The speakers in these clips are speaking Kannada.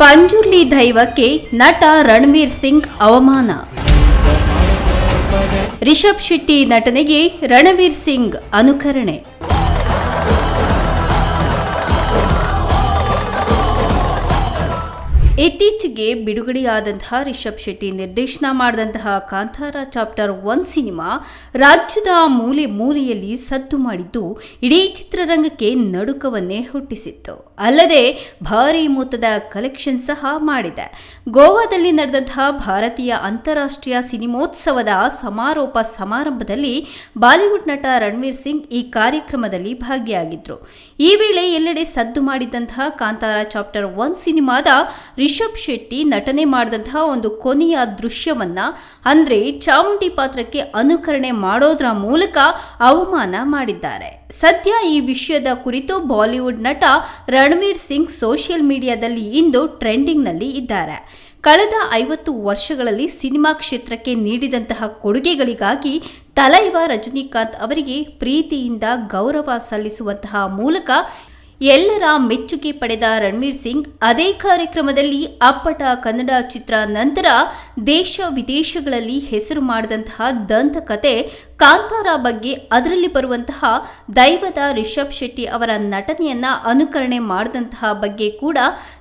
ಪಂಜುರ್ಲಿ ದೈವಕ್ಕೆ ನಟ ರಣವೀರ್ ಸಿಂಗ್ ಅವಮಾನ. ರಿಷಬ್ ಶೆಟ್ಟಿ ನಟನೆಗೆ ರಣವೀರ್ ಸಿಂಗ್ ಅನುಕರಣೆ. ಇತ್ತೀಚೆಗೆ ಬಿಡುಗಡೆಯಾದಂತಹ ರಿಷಬ್ ಶೆಟ್ಟಿ ನಿರ್ದೇಶನ ಮಾಡಿದಂತಹ ಕಾಂತಾರ ಚಾಪ್ಟರ್ ಒನ್ ಸಿನಿಮಾ ರಾಜ್ಯದ ಮೂಲೆ ಮೂಲೆಯಲ್ಲಿ ಸದ್ದು ಮಾಡಿದ್ದು ಇಡೀ ಚಿತ್ರರಂಗಕ್ಕೆ ನಡುಕವನ್ನೇ ಹುಟ್ಟಿಸಿತ್ತು. ಅಲ್ಲದೆ ಭಾರಿ ಮೊತ್ತದ ಕಲೆಕ್ಷನ್ ಸಹ ಮಾಡಿದೆ. ಗೋವಾದಲ್ಲಿ ನಡೆದಂತಹ ಭಾರತೀಯ ಅಂತಾರಾಷ್ಟ್ರೀಯ ಸಿನಿಮೋತ್ಸವದ ಸಮಾರೋಪ ಸಮಾರಂಭದಲ್ಲಿ ಬಾಲಿವುಡ್ ನಟ ರಣವೀರ್ ಸಿಂಗ್ ಈ ಕಾರ್ಯಕ್ರಮದಲ್ಲಿ ಭಾಗಿಯಾಗಿದ್ರು. ಈ ವೇಳೆ ಎಲ್ಲೆಡೆ ಸದ್ದು ಮಾಡಿದಂತಹ ಕಾಂತಾರ ಚಾಪ್ಟರ್ ಒನ್ ಸಿನಿಮಾದ ರಿಷಬ್ ಶೆಟ್ಟಿ ನಟನೆ ಮಾಡಿದಂತಹ ಒಂದು ಕೊನೆಯ ದೃಶ್ಯವನ್ನ ಅಂದ್ರೆ ಚಾಮುಂಡಿ ಪಾತ್ರಕ್ಕೆ ಅನುಕರಣೆ ಮಾಡೋದ್ರ ಮೂಲಕ ಅವಮಾನ ಮಾಡಿದ್ದಾರೆ. ಸದ್ಯ ಈ ವಿಷಯದ ಕುರಿತು ಬಾಲಿವುಡ್ ನಟ ರಣವೀರ್ ಸಿಂಗ್ ಸೋಷಿಯಲ್ ಮೀಡಿಯಾದಲ್ಲಿ ಇಂದು ಟ್ರೆಂಡಿಂಗ್ನಲ್ಲಿ ಇದ್ದಾರೆ. ಕಳೆದ ಐವತ್ತು ವರ್ಷಗಳಲ್ಲಿ ಸಿನಿಮಾ ಕ್ಷೇತ್ರಕ್ಕೆ ನೀಡಿದಂತಹ ಕೊಡುಗೆಗಳಿಗಾಗಿ ತಲೈವ ರಜನಿಕಾಂತ್ ಅವರಿಗೆ ಪ್ರೀತಿಯಿಂದ ಗೌರವ ಸಲ್ಲಿಸುವಂತಹ ಮೂಲಕ ಎಲ್ಲರ ಮೆಚ್ಚುಗೆ ಪಡೆದ ರಣವೀರ್ ಸಿಂಗ್ ಅದೇ ಕಾರ್ಯಕ್ರಮದಲ್ಲಿ ಅಪ್ಪಟ ಕನ್ನಡ ಚಿತ್ರ ನಂತರ ದೇಶ ವಿದೇಶಗಳಲ್ಲಿ ಹೆಸರು ಮಾಡಿದಂತಹ ದಂತಕತೆ ಕಾಂತಾರ ಬಗ್ಗೆ ಅದರಲ್ಲಿ ಬರುವಂತಹ ದೈವದ ರಿಷಬ್ ಶೆಟ್ಟಿ ಅವರ ನಟನೆಯನ್ನ ಅನುಕರಣೆ ಮಾಡಿದಂತಹ ಬಗ್ಗೆ ಕೂಡ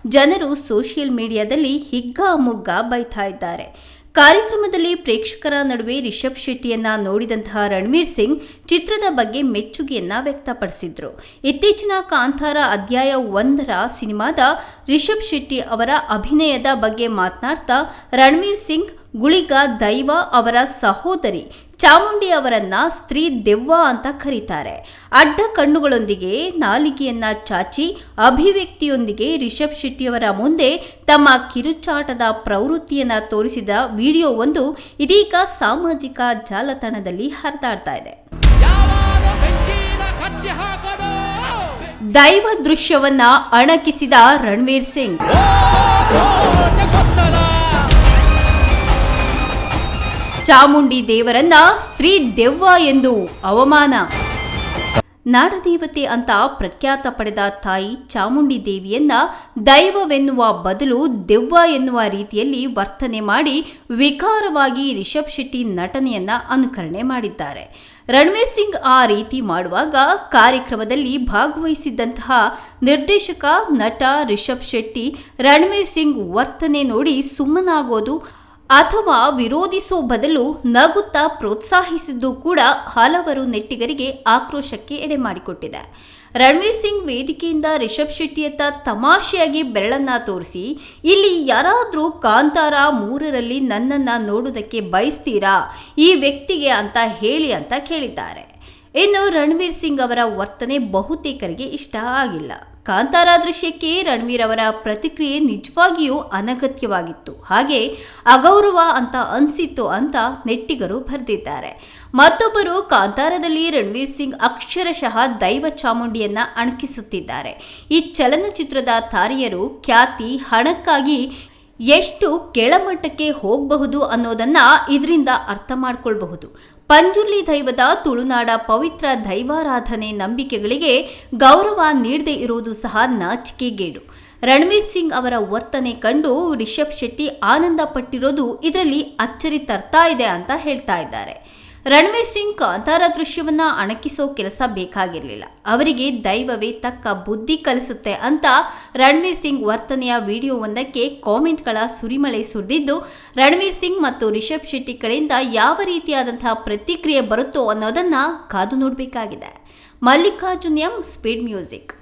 ಜನರು ಸೋಷಿಯಲ್ ಮೀಡಿಯಾದಲ್ಲಿ ಹಿಗ್ಗಾಮುಗ್ಗ ಬೈತಾ ಇದ್ದಾರೆ. ಕಾರ್ಯಕ್ರಮದಲ್ಲಿ ಪ್ರೇಕ್ಷಕರ ನಡುವೆ ರಿಷಬ್ ಶೆಟ್ಟಿಯನ್ನ ನೋಡಿದಂತಹ ರಣವೀರ್ ಸಿಂಗ್ ಚಿತ್ರದ ಬಗ್ಗೆ ಮೆಚ್ಚುಗೆಯನ್ನ ವ್ಯಕ್ತಪಡಿಸಿದ್ರು. ಇತ್ತೀಚಿನ ಕಾಂತಾರ ಅಧ್ಯಾಯ ಒಂದರ ಸಿನಿಮಾದ ರಿಷಬ್ ಶೆಟ್ಟಿ ಅವರ ಅಭಿನಯದ ಬಗ್ಗೆ ಮಾತನಾಡ್ತಾ ರಣವೀರ್ ಸಿಂಗ್ ಗುಳಿಗ ದೈವ ಅವರ ಸಹೋದರಿ, ಚಾಮುಂಡಿ ಅವರನ್ನ ಸ್ತ್ರೀ ದೆವ್ವ ಅಂತ ಕರೀತಾರೆ. ಅಡ್ಡ ಕಣ್ಣುಗಳೊಂದಿಗೆ ನಾಲಿಗೆಯನ್ನ ಚಾಚಿ, ಅಭಿವ್ಯಕ್ತಿಯೊಂದಿಗೆ ರಿಷಬ್ ಶೆಟ್ಟಿಯವರ ಮುಂದೆ ತಮ್ಮ ಕಿರುಚಾಟದ ಪ್ರವೃತ್ತಿಯನ್ನ ತೋರಿಸಿದ ವಿಡಿಯೋವೊಂದು ಇದೀಗ ಸಾಮಾಜಿಕ ಜಾಲತಾಣದಲ್ಲಿ ಹರಿದಾಡ್ತಾ ಇದೆ. ದೈವ ದೃಶ್ಯವನ್ನ ಅಣಕಿಸಿದ ರಣವೀರ್ ಸಿಂಗ್. ಚಾಮುಂಡಿ ದೇವರನ್ನ ಸ್ತ್ರೀ ದೆವ್ವ ಎಂದು ಅವಮಾನ. ನಾಡದೇವತೆ ಅಂತ ಪ್ರಖ್ಯಾತ ಪಡೆದ ತಾಯಿ ಚಾಮುಂಡಿ ದೇವಿಯನ್ನ ದೈವವೆನ್ನುವ ಬದಲು ದೆವ್ವ ಎನ್ನುವ ರೀತಿಯಲ್ಲಿ ವರ್ತನೆ ಮಾಡಿ ವಿಕಾರವಾಗಿ ರಿಷಬ್ ಶೆಟ್ಟಿ ನಟನೆಯನ್ನ ಅನುಕರಣೆ ಮಾಡಿದ್ದಾರೆ. ರಣವೀರ್ ಸಿಂಗ್ ಆ ರೀತಿ ಮಾಡುವಾಗ ಕಾರ್ಯಕ್ರಮದಲ್ಲಿ ಭಾಗವಹಿಸಿದ್ದಂತಹ ನಿರ್ದೇಶಕ, ನಟ ರಿಷಬ್ ಶೆಟ್ಟಿ ರಣವೀರ್ ಸಿಂಗ್ ವರ್ತನೆ ನೋಡಿ ಸುಮ್ಮನಾಗೋದು ಅಥವಾ ವಿರೋಧಿಸೋ ಬದಲು ನಗುತ್ತಾ ಪ್ರೋತ್ಸಾಹಿಸಿದ್ದು ಕೂಡ ಹಲವರು ನೆಟ್ಟಿಗರಿಗೆ ಆಕ್ರೋಶಕ್ಕೆ ಎಡೆ ಮಾಡಿಕೊಟ್ಟಿದೆ. ರಣವೀರ್ ಸಿಂಗ್ ವೇದಿಕೆಯಿಂದ ರಿಷಬ್ ಶೆಟ್ಟಿಯತ್ತ ತಮಾಷೆಯಾಗಿ ಬೆರಳನ್ನ ತೋರಿಸಿ, ಇಲ್ಲಿ ಯಾರಾದರೂ ಕಾಂತಾರ ಮೂರರಲ್ಲಿ ನನ್ನನ್ನು ನೋಡುವುದಕ್ಕೆ ಬಯಸ್ತೀರಾ, ಈ ವ್ಯಕ್ತಿಗೆ ಅಂತ ಹೇಳಿ ಅಂತ ಕೇಳಿದ್ದಾರೆ. ಇನ್ನು ರಣವೀರ್ ಸಿಂಗ್ ಅವರ ವರ್ತನೆ ಬಹುತೇಕರಿಗೆ ಇಷ್ಟ ಆಗಿಲ್ಲ. ಕಾಂತಾರ ದೃಶ್ಯಕ್ಕೆ ರಣವೀರ್ ಅವರ ಪ್ರತಿಕ್ರಿಯೆ ನಿಜವಾಗಿಯೂ ಅನಗತ್ಯವಾಗಿತ್ತು. ಹಾಗೆ ಅಗೌರವ ಅಂತ ಅನಿಸಿತ್ತು ಅಂತ ನೆಟ್ಟಿಗರು ಬರೆದಿದ್ದಾರೆ. ಮತ್ತೊಬ್ಬರು ಕಾಂತಾರದಲ್ಲಿ ರಣವೀರ್ ಸಿಂಗ್ ಅಕ್ಷರಶಃ ದೈವ ಚಾಮುಂಡಿಯನ್ನ ಅಣಕಿಸುತ್ತಿದ್ದಾರೆ. ಈ ಚಲನಚಿತ್ರದ ತಾರೆಯರು ಖ್ಯಾತಿ, ಹಣಕ್ಕಾಗಿ ಎಷ್ಟು ಕೆಳಮಟ್ಟಕ್ಕೆ ಹೋಗಬಹುದು ಅನ್ನೋದನ್ನ ಇದರಿಂದ ಅರ್ಥ ಮಾಡ್ಕೊಳ್ಬಹುದು. ಪಂಜುರ್ಲಿ ದೈವದ ತುಳುನಾಡ ಪವಿತ್ರ ದೈವಾರಾಧನೆ ನಂಬಿಕೆಗಳಿಗೆ ಗೌರವ ನೀಡದೇ ಇರುವುದು ಸಹ ನಾಚಿಕೆಗೇಡು ರಣವೀರ್ ಸಿಂಗ್ ಅವರ ವರ್ತನೆ ಕಂಡು ರಿಷಬ್ ಶೆಟ್ಟಿ ಆನಂದ ಪಟ್ಟಿರೋದು ಇದರಲ್ಲಿ ಅಚ್ಚರಿ ತರ್ತಾ ಇದೆ ಅಂತ ಹೇಳ್ತಾ ಇದ್ದಾರೆ. ರಣವೀರ್ ಸಿಂಗ್ ಕಾಂತಾರ ದೃಶ್ಯವನ್ನ ಅಣಕಿಸೋ ಕೆಲಸ ಬೇಕಾಗಿರಲಿಲ್ಲ. ಅವರಿಗೆ ದೈವವೇ ತಕ್ಕ ಬುದ್ಧಿ ಕಲಿಸುತ್ತೆ ಅಂತ ರಣವೀರ್ ಸಿಂಗ್ ವರ್ತನೆಯ ವಿಡಿಯೋವೊಂದಕ್ಕೆ ಕಾಮೆಂಟ್ಗಳ ಸುರಿಮಳೆ ಸುರಿದಿದ್ದು, ರಣವೀರ್ ಸಿಂಗ್ ಮತ್ತು ರಿಷಬ್ ಶೆಟ್ಟಿ ಕಡೆಯಿಂದ ಯಾವ ರೀತಿಯಾದಂತಹ ಪ್ರತಿಕ್ರಿಯೆ ಬರುತ್ತೋ ಅನ್ನೋದನ್ನ ಕಾದು ನೋಡಬೇಕಾಗಿದೆ. Mallikarjun M speed music